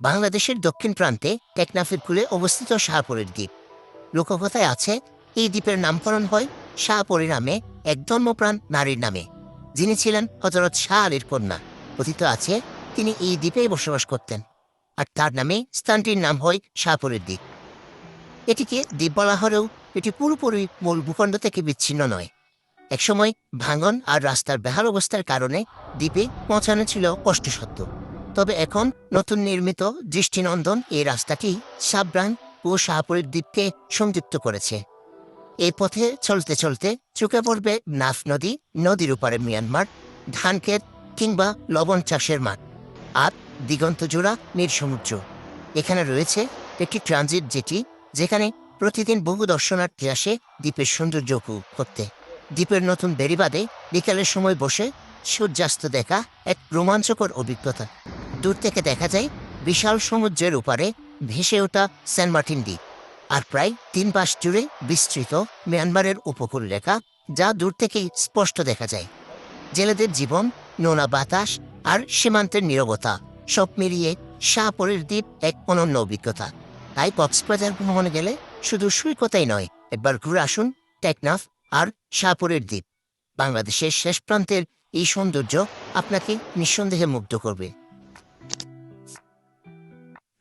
বাংলাদেশের দক্ষিণ প্রান্তে টেকনাফের কূলে অবস্থিত শাহপুরের দ্বীপ। লোককথায় আছে, এই দ্বীপের নামকরণ হয় শাহপরি নামে এক ধর্মপ্রাণ নারীর নামে। যিনি ছিলেন হজরত শাহ আলীর কন্যা। কথিত আছে, তিনি এই দ্বীপেই বসবাস করতেন। আর তার নামে স্থানটির নাম হয় শাহপুরের দ্বীপ। এটিকে দ্বীপ বলা হলেও এটি পুরোপুরি মূল ভূখণ্ড থেকে বিচ্ছিন্ন নয়। একসময় ভাঙন আর রাস্তার বেহাল অবস্থার কারণে দ্বীপে পৌঁছানো ছিল কষ্টসাধ্য। তবে এখন নতুন নির্মিত দৃষ্টিনন্দন এই রাস্তাটি সাবরান ও শাহপুরের দ্বীপকে সংযুক্ত করেছে। এই পথে চলতে চলতে চোখে পড়বে নাফ নদী, নদীর উপরে মিয়ানমার ধানক্ষেত কিংবা লবণ চাষের মাঠ আর দিগন্ত জোড়া নীল সমুদ্র। এখানে রয়েছে একটি ট্রানজিট জেটি যেখানে প্রতিদিন বহু দর্শনার্থী আসে দ্বীপের সৌন্দর্য উপভোগ করতে। দ্বীপের নতুন বেড়িবাদে বিকালের সময় বসে সূর্যাস্ত দেখা এক রোমাঞ্চকর অভিজ্ঞতা। দূর থেকে দেখা যায় বিশাল সমুদ্রের উপরে ভেসে ওঠা সেন্ট মার্টিন দ্বীপ আর প্রায় তিন পাশ জুড়ে বিস্তৃত মিয়ানমারের উপকূল রেখা যা দূর থেকেই স্পষ্ট দেখা যায়। জেলেদের জীবন, নোনা বাতাস আর সীমান্তের নীরবতা সব মিলিয়ে শাহপুরের দ্বীপ এক অনন্য অভিজ্ঞতা। তাই কক্সবাজার ভ্রমণে গেলে শুধু সৈকতাই নয়, একবার ঘুরে আসুন টেকনাফ আর শাহপুরের দ্বীপ। বাংলাদেশের শেষ প্রান্তের এই সৌন্দর্য আপনাকে নিঃসন্দেহে মুগ্ধ করবে।